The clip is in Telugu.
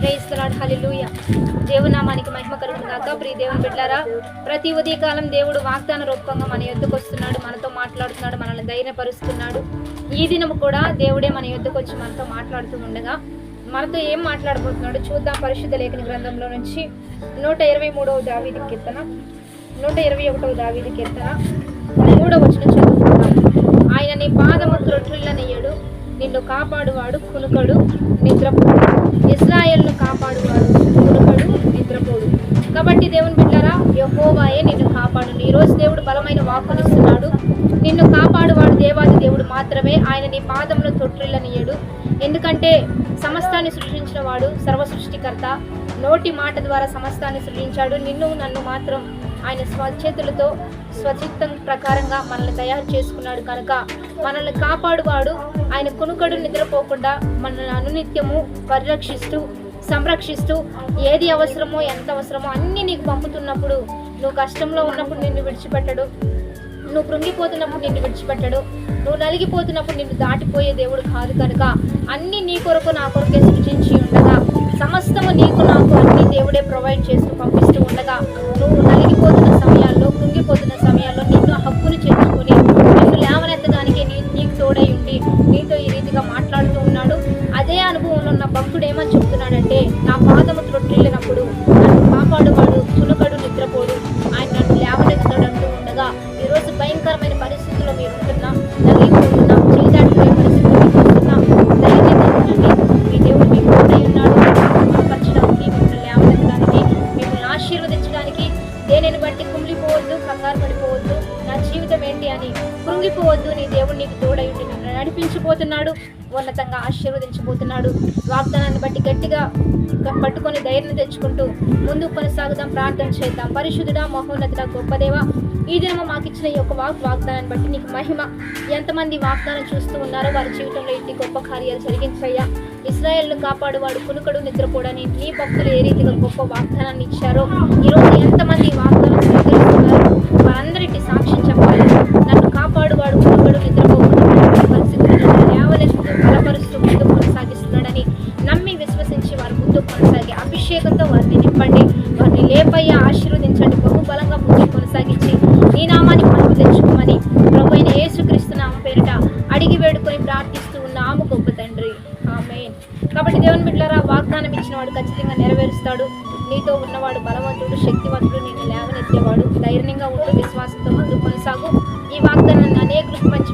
ప్రేయిస్తున్నాడు హల్లెలూయ దేవునామానికి మహిమ కలుగును కాక ప్రియ దేవుని బిడ్డారా ప్రతి ఉదయకాలం దేవుడు వాగ్దాన రూపంగా మన యొద్దకు వస్తున్నాడు మనతో మాట్లాడుతున్నాడు మనల్ని ధైర్యపరుస్తున్నాడు. ఈ దినం కూడా దేవుడే మన యొద్దకు వచ్చి మనతో మాట్లాడుతూ ఉండగా మనతో ఏం మాట్లాడబోతున్నాడు చూద్దాం పరిశుద్ధ లేఖని గ్రంథంలో నుంచి. నూట ఇరవై మూడవ దావీది కీర్తన. నూట ఇరవై ఒకటవ దావీది కీర్తన. మూడవ వచ్చిన చదువుకుందాం. ఆయన నీ పాదము త్రొట్టిల్లనియడు నిన్ను కాపాడువాడు కునుకడు నిద్రపోడు ఇస్రాయేల్ను కాపాడువాడు కునుకడు నిద్రపోడు కాబట్టి దేవుని బిడ్డారా యహోవాయే నిన్ను కాపాడు ఈ రోజు దేవుడు బలమైన వాక్కునిస్తున్నాడు. నిన్ను కాపాడువాడు దేవాది దేవుడు మాత్రమే. ఆయన నీ పాదంలో తొట్టిల్లనియడు ఎందుకంటే సమస్తాన్ని సృష్టించిన వాడు సర్వ సృష్టికర్త. నోటి మాట ద్వారా సమస్తాన్ని సృష్టించాడు నిన్ను నన్ను మాత్రం ఆయన స్వచేతులతో స్వచిత్తం ప్రకారంగా మనల్ని తయారు చేసుకున్నాడు కనుక మనల్ని కాపాడువాడు. ఆయన కునుకడు నిద్రపోకుండా మనల్ని అనునిత్యము పరిరక్షిస్తూ సంరక్షిస్తూ ఏది అవసరమో ఎంత అవసరమో అన్నీ నీకు పంపుతున్నప్పుడు నువ్వు కష్టంలో ఉన్నప్పుడు నిన్ను విడిచిపెట్టడు. నువ్వు కృంగిపోతున్నప్పుడు నిన్ను విడిచిపెట్టడు. నువ్వు నలిగిపోతున్నప్పుడు నిన్ను దాటిపోయే దేవుడు కాదు కనుక అన్ని నీ కొరకు నా కొరకే సృష్టించి ఉండగా సమస్తము నీకు నాకు అన్ని దేవుడే ప్రొవైడ్ చేస్తూ పంపిస్తూ ఉండగా నువ్వు నలిగిపోతున్న సమయాల్లో కృంగిపోతున్న సమయాల్లో నిన్ను హక్కును చేర్చుకొని నిన్ను లేవనెత్తడానికి నీ నీకు తోడై ఉండి నీతో ఈ రీతిగా మాట్లాడుతూ ఉన్నాడు. అదే అనుభవంలో ఉన్న భక్తుడు ఏమని చెప్తున్నాడంటే నా పాదము త్రొట్టిల్లినప్పుడు నన్ను కాపాడువాడు సులభ కంగారు పడిపోవద్దు. నా జీవితం ఏంటి అని కృంగిపోవద్దు. నీ దేవుడు నీకు తోడై నన్ను నడిపించిపోతున్నాడు ఉన్నతంగా ఆశీర్వదించబోతున్నాడు. వాగ్దానాన్ని బట్టి గట్టిగా పట్టుకొని ధైర్యం తెచ్చుకుంటూ ముందుకు కొనసాగుదాం. ప్రార్థన చేద్దాం. పరిశుద్ధుడా మహోన్నతుడ గొప్పదేవా ఈ దినము మాకు ఇచ్చిన ఈ యొక్క వాక్ వాగ్దానాన్ని బట్టి నీకు మహిమ. ఎంతమంది వాగ్దానం చూస్తూ ఉన్నారో వారి జీవితంలో ఇంటి గొప్ప కార్యాలు జరిగించయ్యా ఇస్రాయల్ను కాపాడువాడు కునుకడు నిద్రపోడని నీ భక్తులు ఏ రీతిగా గొప్ప వాగ్దానాన్ని ఇచ్చారో? ఈరోజు ఎంతమంది వాగ్దానం అభిషేకంతో వారిని నింపండి వారిని లేపయ్య ఆశీర్వదించండి బహుబలంగా ముందుకు కొనసాగించి నీ నామాన్ని మనకు తెచ్చుకోమని ప్రభు అయిన యేసుక్రీస్తు నామ పేరిట అడిగి వేడుకొని ప్రార్థిస్తూ ఉన్నాము గొప్ప తండ్రి. ఆమె కాబట్టి దేవుని బిడ్డలారా వాగ్దానం ఇచ్చిన వాడు ఖచ్చితంగా నెరవేరుస్తాడు. నీతో ఉన్నవాడు బలవంతుడు శక్తివంతుడు నిన్ను లేవనెత్తేవాడు. ధైర్యంగా ఉంటూ విశ్వాసంతో ముందు కొనసాగు. ఈ వాగ్దానాన్ని అనేకులకు పంచి